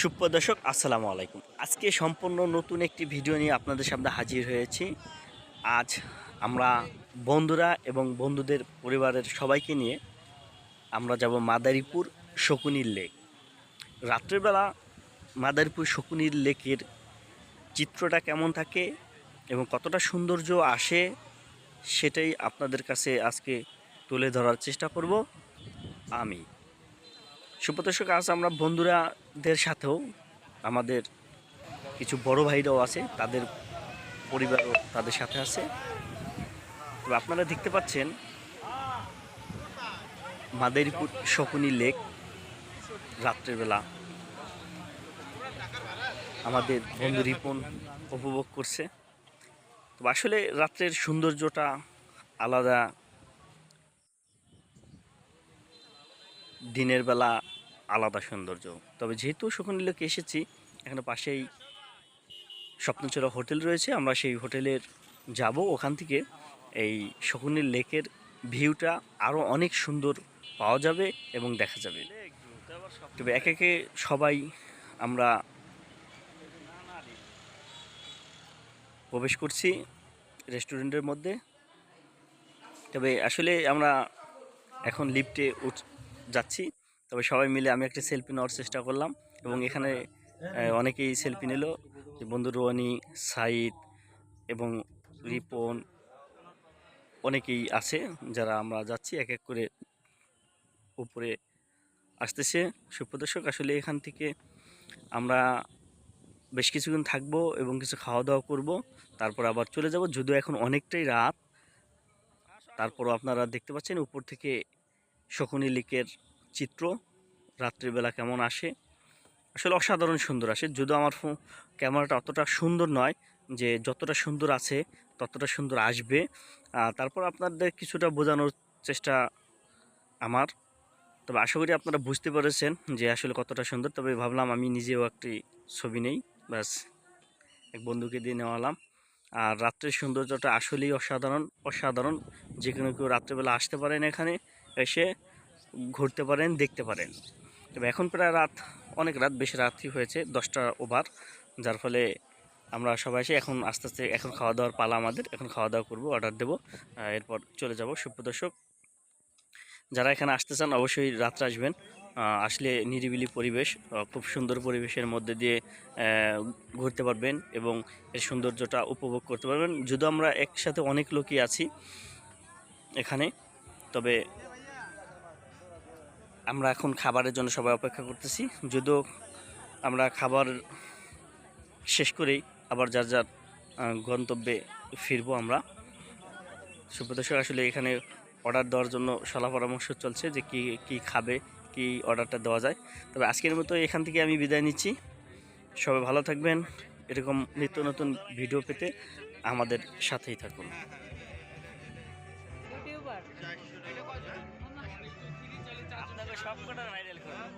সুপ্রদর্শক আসসালামু আলাইকুম। আজকে সম্পূর্ণ নতুন একটি ভিডিও নিয়ে আপনাদের সামনে হাজির হয়েছি। আজ আমরা বন্ধুরা এবং বন্ধুদের পরিবারের সবাইকে নিয়ে আমরা যাব মাদারীপুর শকুনির লেক। রাত্রেবেলা মাদারীপুর শকুনির লেকের চিত্রটা কেমন থাকে এবং কতটা সৌন্দর্য আসে সেটাই আপনাদের কাছে আজকে তুলে ধরার চেষ্টা করব। আমি সুপ্রদর্শক আজ আমরা বন্ধুরাদের সাথেও আমাদের কিছু বড় ভাইরাও আছে, তাদের পরিবারও তাদের সাথে আছে। তো আপনারা দেখতে পাচ্ছেন মাদারীপুর শকুনি লেক রাত্রেবেলা আমাদের বন্ধু রিপন উপভোগ করছে। তো আসলে রাত্রের সৌন্দর্যটা আলাদা। দিনের বেলা আলাদা সৌন্দর্য। তবে যেহেতু শকুনি লেকে এসেছি, এখানে পাশেই স্বপ্নচূড়া হোটেল রয়েছে, আমরা সেই হোটেলের যাব। ওখান থেকে এই শকুনির লেকের ভিউটা আরও অনেক সুন্দর পাওয়া যাবে এবং দেখা যাবে। তবে একে একে সবাই আমরা প্রবেশ করছি রেস্টুরেন্টের মধ্যে। তবে আসলে আমরা এখন লিফটে উঠ যাচ্ছি। তবে সবাই মিলে আমি একটা সেলফি নেওয়ার চেষ্টা করলাম এবং এখানে অনেকেই সেলফি নিল। যে বন্ধু রোয়ানি সাইদ এবং রিপন অনেকেই আছে যারা আমরা যাচ্ছি, এক এক করে উপরে আসতেছে। সুপ্রদর্শক আসলে এখান থেকে আমরা বেশ কিছুক্ষণ থাকব এবং কিছু খাওয়া দাওয়া করব। তারপর আবার চলে যাব। যদিও এখন অনেকটাই রাত, তারপরও আপনারা দেখতে পাচ্ছেন উপর থেকে শকুনি লেকের চিত্র, রাত্রিবেলা কেমন আসে? আসলে অসাধারণ সুন্দর আসে। যদিও আমার ক্যামেরাটা অতটা সুন্দর নয়, যে যতটা সুন্দর আছে, ততটা সুন্দর আসবে। তারপর আপনাদের কিছুটা বোঝানোর চেষ্টা আমার। তবে আশা করি আপনারা বুঝতে পেরেছেন যে আসলে কতটা সুন্দর। তবে ভাবলাম আমি নিজেও একটি ছবি নেই, ব্যাস, এক বন্ধুকে দিয়ে নেওয়ালাম। আর রাত্রের সৌন্দর্যটা আসলেই অসাধারণ অসাধারণ। যে কোনো কেউ রাত্রেবেলা আসতে পারেন এখানে এসে। ঘুরতে পারেন, দেখতে পারেন। তবে এখন প্রায় রাত, অনেক রাত, বেশি রাত্রি হয়েছে, দশটা ওভার। যার ফলে আমরা সবাই এসে এখন আস্তে আস্তে, এখন খাওয়া দাওয়ার পালা আমাদের, এখন খাওয়া দাওয়া করব অর্ডার দেবো। এরপর চলে যাব সুপ্রদর্শক যারা এখানে আসতে চান, অবশ্যই রাত্রে আসবেন। আসলে নিরিবিলি পরিবেশ খুব সুন্দর পরিবেশের মধ্যে দিয়ে ঘুরতে পারবেন এবং এর সৌন্দর্যটা উপভোগ করতে পারবেন। যদিও আমরা একসাথে অনেক লোকই আছি এখানে, তবে আমরা এখন খাবারের জন্য সবাই অপেক্ষা করতেছি। যদিও আমরা খাবার শেষ করেই আবার যার যার গন্তব্যে ফিরবো আমরা। সুপ্রদর্শক আসলে এখানে অর্ডার দেওয়ার জন্য সলা পরামর্শ চলছে যে কি কি খাবে, কি অর্ডারটা দেওয়া যায়। তবে আজকের মতো এখান থেকে আমি বিদায় নিচ্ছি। সবাই ভালো থাকবেন। এরকম নিত্য নতুন ভিডিও পেতে আমাদের সাথেই থাকুন। আপনাকে সব কটা ভাইরাল করুন